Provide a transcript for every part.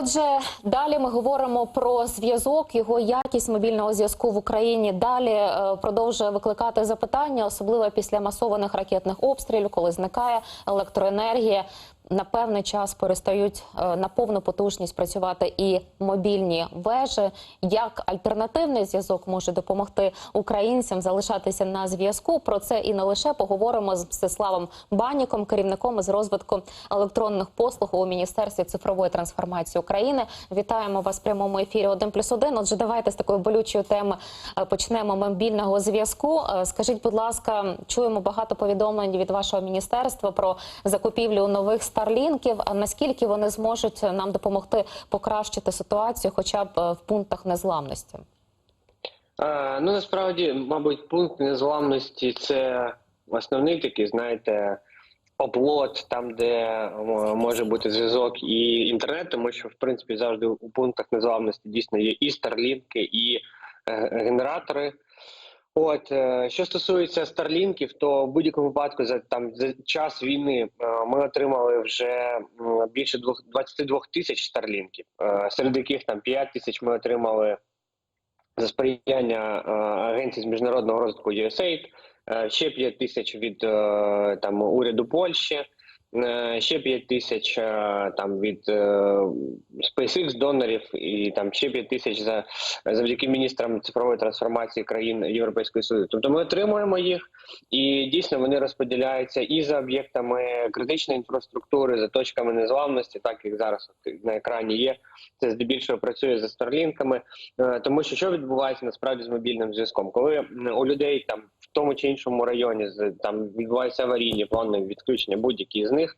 Отже, далі ми говоримо про зв'язок, його якість мобільного зв'язку в Україні. Далі е, продовжує викликати запитання, особливо після масованих ракетних обстрілів, коли зникає електроенергія. На певний час перестають е, на повну потужність працювати і мобільні вежі. Як альтернативний зв'язок може допомогти українцям залишатися на зв'язку? Про це і не лише поговоримо з Мстиславом Баніком, керівником із розвитку електронних послуг у міністерстві цифрової трансформації України. Вітаємо вас в прямому ефірі. Один плюс один. Отже, давайте з такої болючої теми е, почнемо мобільного зв'язку. Е, Скажіть, будь ласка, чуємо багато повідомлень від вашого міністерства про закупівлю нових старлінків. Наскільки вони зможуть нам допомогти покращити ситуацію, хоча б е, в пунктах незламності? Е, ну насправді, мабуть, пункт незламності це основний такий, знаєте, оплот, там, де е, може бути зв'язок і інтернет, тому що в принципі завжди у пунктах незламності дійсно є і старлінки, і генератори. От е, що стосується старлінків, то в будь-якому випадку за там за час війни е, ми отримали вже більше двох 22 тисяч старлінків, е, серед яких там 5 тисяч ми отримали за сприяння агенції з міжнародного розвитку USAID, ще 5 тисяч від там уряду Польщі, ще 5 тисяч е, там від е, SpaceX донорів, і там ще 5 тисяч за завдяки міністрам цифрової трансформації країн Європейського Союзу. Тобто ми отримуємо їх, і дійсно вони розподіляються і за об'єктами критичної інфраструктури, за точками незламності, так як зараз на екрані є. Це здебільшого працює за старлінками. Е, Тому що що відбувається насправді з мобільним зв'язком, коли у людей там в тому чи іншому районі там відбуваються аварійні плани відключення будь-які з них,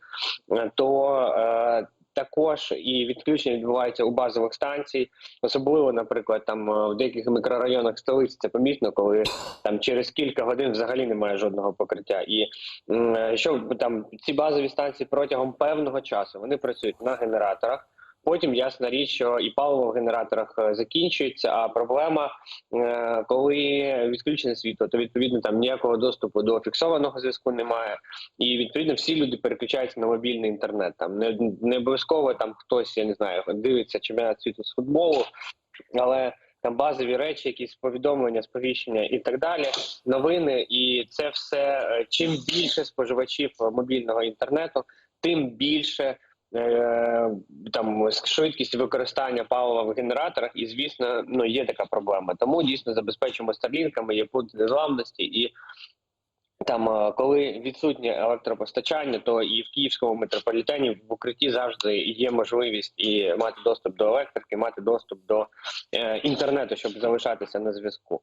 е, то е, також і відключення відбувається у базових станцій, особливо, наприклад, там е, в деяких мікрорайонах столиці це помітно, коли там через кілька годин взагалі немає жодного покриття. І е, що там ці базові станції протягом певного часу вони працюють на генераторах. Потім ясна річ, що і паливо в генераторах е, закінчується. А проблема, е, коли відключене світло, то відповідно там ніякого доступу до фіксованого зв'язку немає. І відповідно всі люди переключаються на мобільний інтернет. Там не, не обов'язково там хтось, я не знаю, дивиться чемпіонат світу з футболу, але там базові речі, якісь повідомлення, сповіщення і так далі, новини, і це все е, чим більше споживачів мобільного інтернету, тим більше там швидкість використання палива в генераторах, і звісно, ну є така проблема. Тому дійсно забезпечуємо старлінками, є пункт незламності і. Там, е, коли відсутнє електропостачання, то і в київському метрополітені в укритті завжди є можливість і мати доступ до електрики, мати доступ до е, інтернету, щоб залишатися на зв'язку.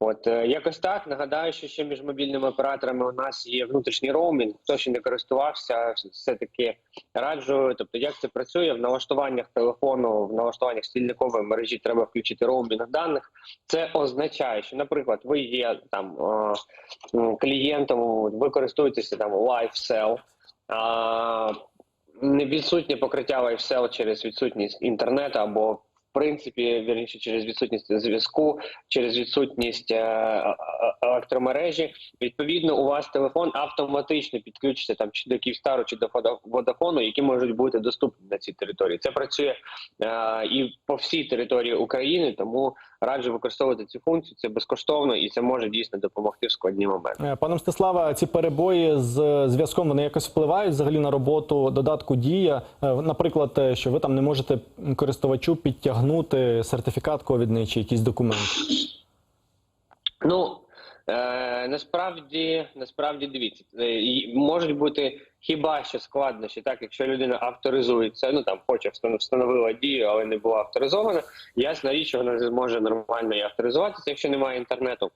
От е, якось так нагадаю, що ще між мобільними операторами у нас є внутрішній роумінг. Хто ще не користувався, все таки раджу. Тобто, як це працює в налаштуваннях телефону, в налаштуваннях стільникової мережі треба включити роумінг даних. Це означає, що, наприклад, ви є там е, клієнтом, ви користуєтеся там LiveSell, а не відсутнє покриття LiveSell через відсутність інтернету або принципі вірніше через відсутність зв'язку, через відсутність е, е, електромережі. Відповідно, у вас телефон автоматично підключиться там чи до Київстару, чи до Вода- Водафону, які можуть бути доступні на цій території. Це працює е, і по всій території України, тому раджу використовувати цю функцію. Це безкоштовно і це може дійсно допомогти в складні моменти. Е, Пане Мстислава, ці перебої з зв'язком вони якось впливають взагалі на роботу додатку Дія. Е, Наприклад, що ви там не можете користувачу підтягнути сертифікат ковідний чи якийсь документ. Ну е, насправді, насправді дивіться, е, можуть бути хіба що складнощі, так якщо людина авторизується, ну там хоче встан- встановила дію, але не була авторизована. Ясна річ, вона не зможе нормально і авторизуватися, якщо немає інтернету.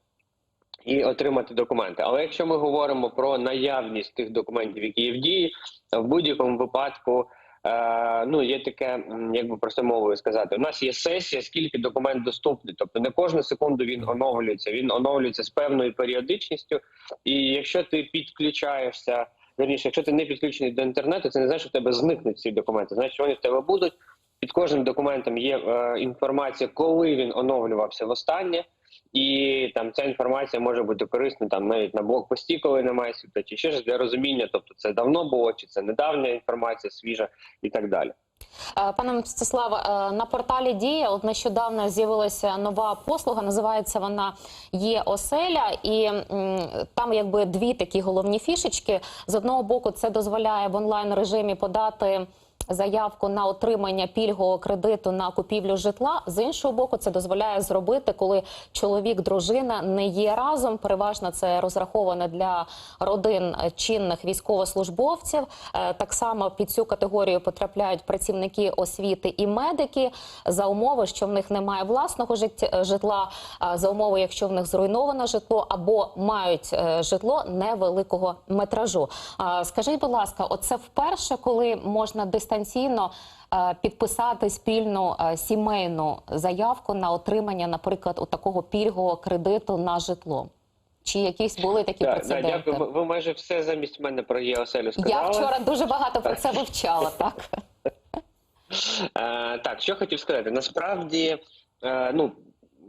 І отримати документи. Але якщо ми говоримо про наявність тих документів, які є в дії, в будь-якому випадку е, ну є таке, як би простою мовою сказати, у нас є сесія, скільки документ доступний. Тобто не кожну секунду він оновлюється. Він оновлюється з певною періодичністю. І якщо ти підключаєшся, верніше, якщо ти не підключений до інтернету, це не значить, що в тебе зникнуть ці документи. Значить, вони в тебе будуть. Під кожним документом є е, інформація, коли він оновлювався востаннє. І там ця інформація може бути корисна там навіть на блокпості, коли немає світла, чи ще ж для розуміння, тобто це давно було, чи це недавня інформація, свіжа і так далі. Е, Пане Мстиславе, е, на порталі Дія от нещодавно з'явилася нова послуга. Називається вона є оселя, і там якби дві такі головні фішечки. З одного боку, це дозволяє в онлайн режимі подати. Заявку на отримання пільгового кредиту на купівлю житла з іншого боку, це дозволяє зробити, коли чоловік, дружина не є разом. Переважно це розраховано для родин е, чинних військовослужбовців. Е, Так само під цю категорію потрапляють працівники освіти і медики за умови, що в них немає власного жит- житла, а за умови, якщо в них зруйновано житло або мають е, житло невеликого метражу. Скажіть, будь ласка, оце вперше, коли можна дистанційно е, підписати спільну е, сімейну заявку на отримання, наприклад, у такого пільгового кредиту на житло? Чи якісь були такі Да, да, прецеденти? дякую. Ви, ви майже все замість мене про ЄОСЕЛю сказали. Я вчора дуже багато про це вивчала. Так Е, так, що хотів сказати. Насправді, ну,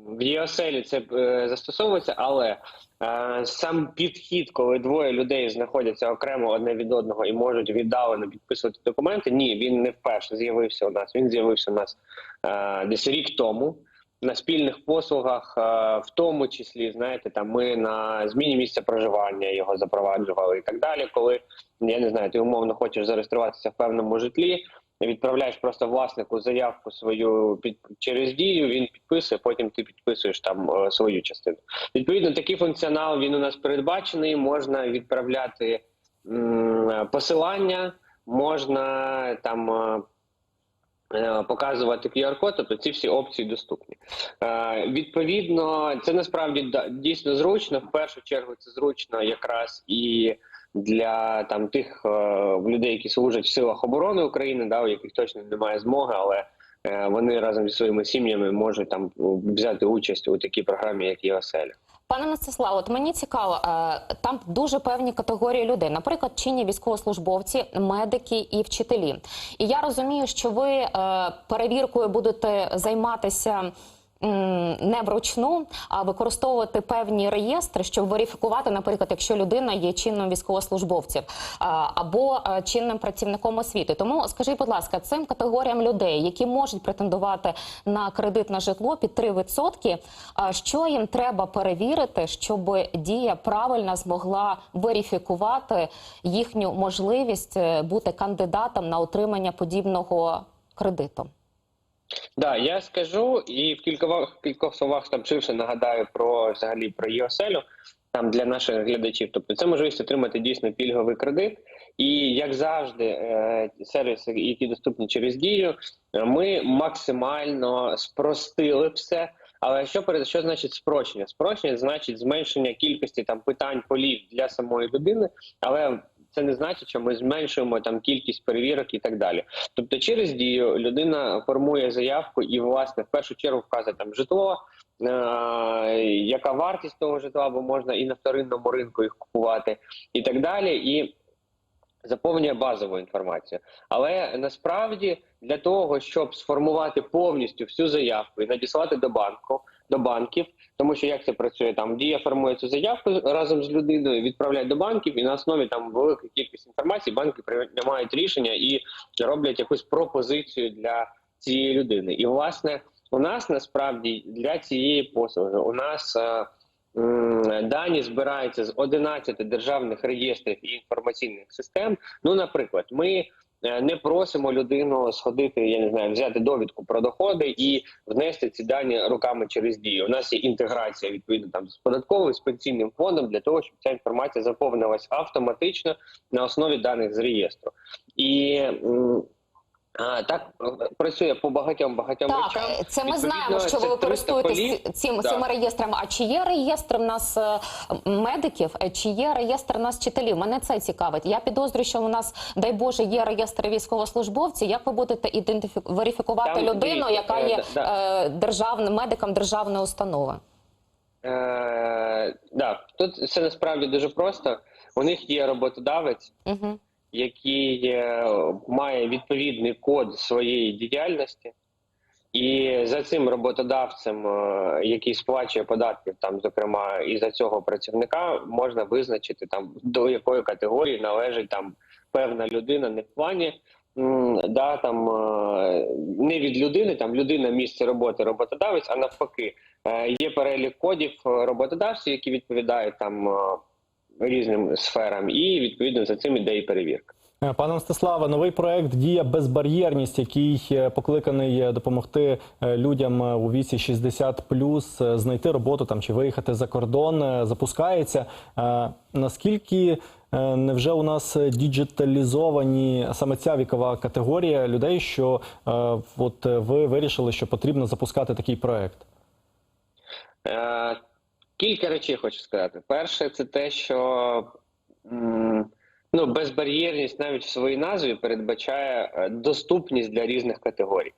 в ЄОСЕЛі це е, застосовується, але е, сам підхід, коли двоє людей знаходяться окремо одне від одного і можуть віддалено підписувати документи, ні, він не вперше з'явився у нас. Він з'явився у нас е, десь рік тому. На спільних послугах, в тому числі, знаєте, там ми на зміні місця проживання його запроваджували і так далі. Коли я не знаю, ти умовно хочеш зареєструватися в певному житлі, відправляєш просто власнику заявку свою під через дію. Він підписує, потім ти підписуєш там е, свою частину. Відповідно, такий функціонал він у нас передбачений. Можна відправляти посилання, можна там. е, е, Показувати QR-код, тобто ці всі опції доступні. Е, відповідно, це насправді дійсно зручно. В першу чергу це зручно якраз і для там тих е, людей, які служать в силах оборони України, да, у яких точно немає змоги, але е, вони разом зі своїми сім'ями можуть там взяти участь у такій програмі, як ЄОСЕЛь. Пане Мстиславе, от мені цікаво, е, там дуже певні категорії людей, наприклад, чинні військовослужбовці, медики і вчителі. І я розумію, що ви е, перевіркою будете займатися. Не вручну, а використовувати певні реєстри, щоб верифікувати, наприклад, якщо людина є чинним військовослужбовцем або е, чинним працівником освіти. Тому скажіть, будь ласка, цим категоріям людей, які можуть претендувати на кредит на житло під 3%, а що їм треба перевірити, щоб дія правильно змогла верифікувати їхню можливість е, бути кандидатом на отримання подібного кредиту? Да, я скажу і в кількох кількох словах ширше нагадаю про взагалі про ЄОСЕЛю там для наших глядачів. Тобто це можливість отримати дійсно пільговий кредит. І як завжди, е, сервіси, які доступні через дію, ми максимально спростили все. Але що перед що значить спрощення? Спрощення значить зменшення кількості там питань полів для самої людини, але це не значить, що ми зменшуємо там кількість перевірок і так далі. Тобто, через дію людина формує заявку і, власне, в першу чергу вказує там житло, е- яка вартість того житла, бо можна і на вторинному ринку їх купувати, і так далі. І заповнює базову інформацію. Але насправді для того, щоб сформувати повністю всю заявку і надіслати до банку, до банків, тому що як це працює, там дія формує цю заявку разом з людиною, відправляє до банків, і на основі там великої кількості інформації банки приймають рішення і роблять якусь пропозицію для цієї людини. І власне у нас насправді для цієї послуги у нас. е, Дані збираються з 11 державних реєстрів і інформаційних систем. Ну, наприклад, ми не просимо людину сходити, я не знаю, взяти довідку про доходи і внести ці дані руками через дію. У нас є інтеграція відповідно там з податковим з пенсійним фондом для того, щоб ця інформація заповнилась автоматично на основі даних з реєстру. І а, так е, працює по багатьом багатьом речам. Так, це ми Відповідно, знаємо, що ви 300 користуєтесь цим, Да. цими реєстрами. А чи є реєстр в нас е, медиків, е, чи є реєстр в нас вчителів? Мене це цікавить. Я підозрюю, що у нас, дай Боже, є реєстр військовослужбовців. Як ви будете ідентифі... верифікувати Там, людину, яка е, є да, е, державним медиком державної установи? Е, да, тут все насправді дуже просто. У них є роботодавець, Угу. Який е, має відповідний код своєї діяльності, і за цим роботодавцем, е, який сплачує податки, там, зокрема, і за цього працівника можна визначити там до якої категорії належить там певна людина, не в плані да, там, е, не від людини, там людина місце роботи роботодавець, а навпаки, є перелік кодів роботодавців, які відповідають там різним сферам, і відповідно за цим іде і перевірка. Е, Пане Мстиславе, новий проект Дія безбар'єрність, який е, покликаний е, допомогти людям у віці 60 е, знайти роботу там чи виїхати за кордон, запускається. Наскільки невже у нас діджиталізовані саме ця вікова категорія людей, що от ви вирішили, що потрібно запускати такий проект? Кілька речей хочу сказати. Перше, це те, що ну, безбар'єрність навіть в своїй назві передбачає е, доступність для різних категорій.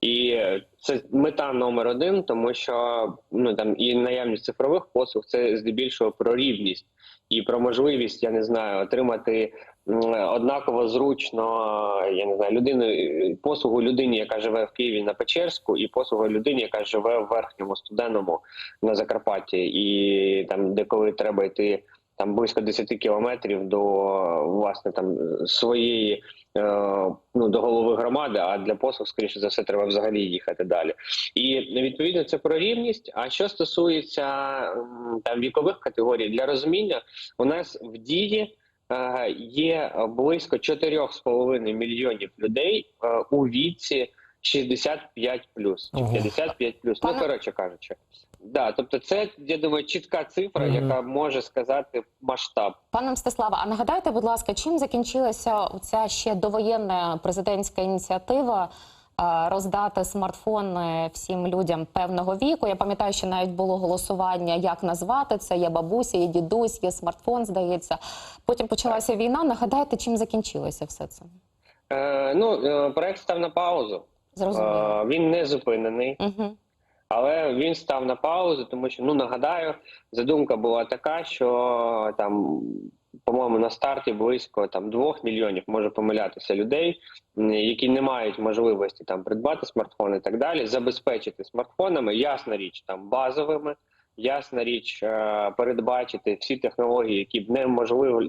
І е, це мета номер один, тому що ну там і наявність цифрових послуг це здебільшого про рівність і про можливість, я не знаю, отримати однаково зручно, я не знаю, людину послугу людині, яка живе в Києві на Печерську, і послугу людині, яка живе в верхньому студенному на Закарпатті, і там, де коли треба йти там близько 10 кілометрів до власне там своєї е, ну до голови громади. А для послуг, скоріше за все, треба взагалі їхати далі. І відповідно це про рівність. А що стосується там вікових категорій для розуміння, у нас в дії. Е, Є близько 4,5 мільйонів людей е, у віці 65 плюс чи Ого. 55 плюс. Ну коротше кажучи, да, тобто, це я думаю, чітка цифра, Мгм. яка може сказати масштаб. Пане Мстиславе, а нагадайте, будь ласка, чим закінчилася ця ще довоєнна президентська ініціатива роздати смартфони всім людям певного віку? Я пам'ятаю, що навіть було голосування, як назвати це. Є бабуся, є дідусь, є смартфон, здається. Потім почалася війна. Нагадайте, чим закінчилося все це? Е, ну, е, проект став на паузу. Зрозуміло. Е, він не зупинений. Угу. Але він став на паузу, тому що ну нагадаю, задумка була така, що там, по-моєму, на старті близько там двох мільйонів може помилятися людей, які не мають можливості там придбати смартфон і так далі, забезпечити смартфонами, ясна річ, там базовими. Ясна річ, е, передбачити всі технології, які б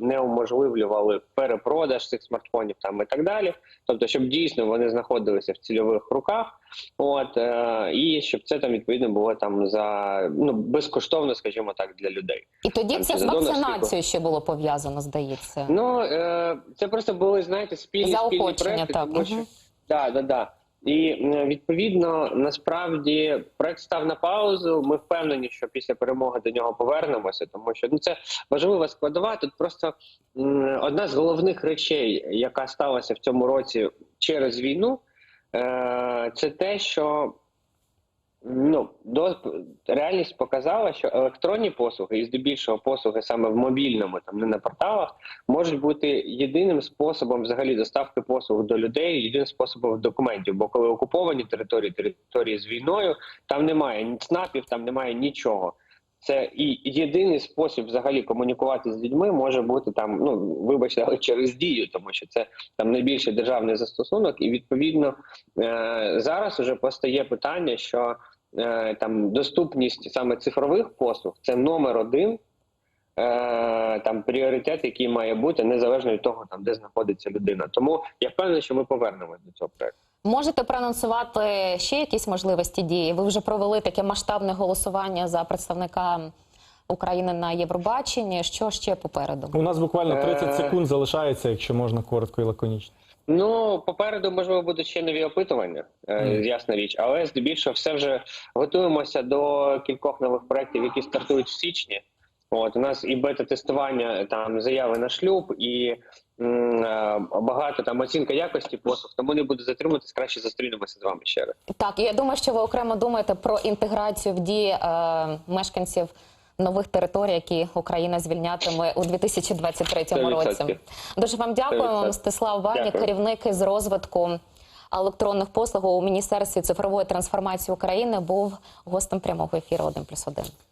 не уможливлювали перепродаж цих смартфонів, там і так далі. Тобто, щоб дійсно вони знаходилися в цільових руках, От е, і щоб це там відповідно було там за ну безкоштовно, скажімо так, для людей. І тоді Там це з вакцинацією ще було пов'язано, здається. Ну е, це просто були знаєте спільні спільні проекти, так, тому що да, да, да. І відповідно насправді проект став на паузу. Ми впевнені, що після перемоги до нього повернемося, тому що ну це важлива складова. Тут просто одна з головних речей, яка сталася в цьому році через війну, е, це те, що ну до реальність показала, що електронні послуги і здебільшого послуги саме в мобільному, там не на порталах, можуть бути єдиним способом взагалі доставки послуг до людей, єдиним способом документів. Бо коли окуповані території, території з війною, там немає ні ЦНАПів, там немає нічого. Це і єдиний спосіб взагалі комунікувати з людьми може бути там. Ну вибачте, але через дію, тому що це там найбільший державний застосунок, і відповідно е, зараз уже постає питання, що е, там доступність саме цифрових послуг це номер один. Е, Там пріоритет, який має бути незалежно від того, там де знаходиться людина. Тому я впевнений, що ми повернемось до цього проекту. Можете проанонсувати ще якісь можливості дії? Ви вже провели таке масштабне голосування за представника України на Євробаченні. Що ще попереду? У нас буквально 30 Е. секунд залишається, якщо можна коротко і лаконічно. Ну, попереду, можливо, будуть ще нові опитування, Мгм. ясна річ, але здебільшого все вже готуємося до кількох нових проєктів, які стартують в січні. От у нас і бета-тестування, там заяви на шлюб, і м, е, багато там оцінка якості послуг. Тому не буду затримуватись, краще зустрінемося з вами ще раз. Так, я думаю, що ви окремо думаєте про інтеграцію в дії е, мешканців нових територій, які Україна звільнятиме у 2023 році. 100%. Дуже вам дякуємо, 100%. Мстислав Дякую. керівник із розвитку електронних послуг у Міністерстві цифрової трансформації України, був гостем прямого ефіру 1+,1.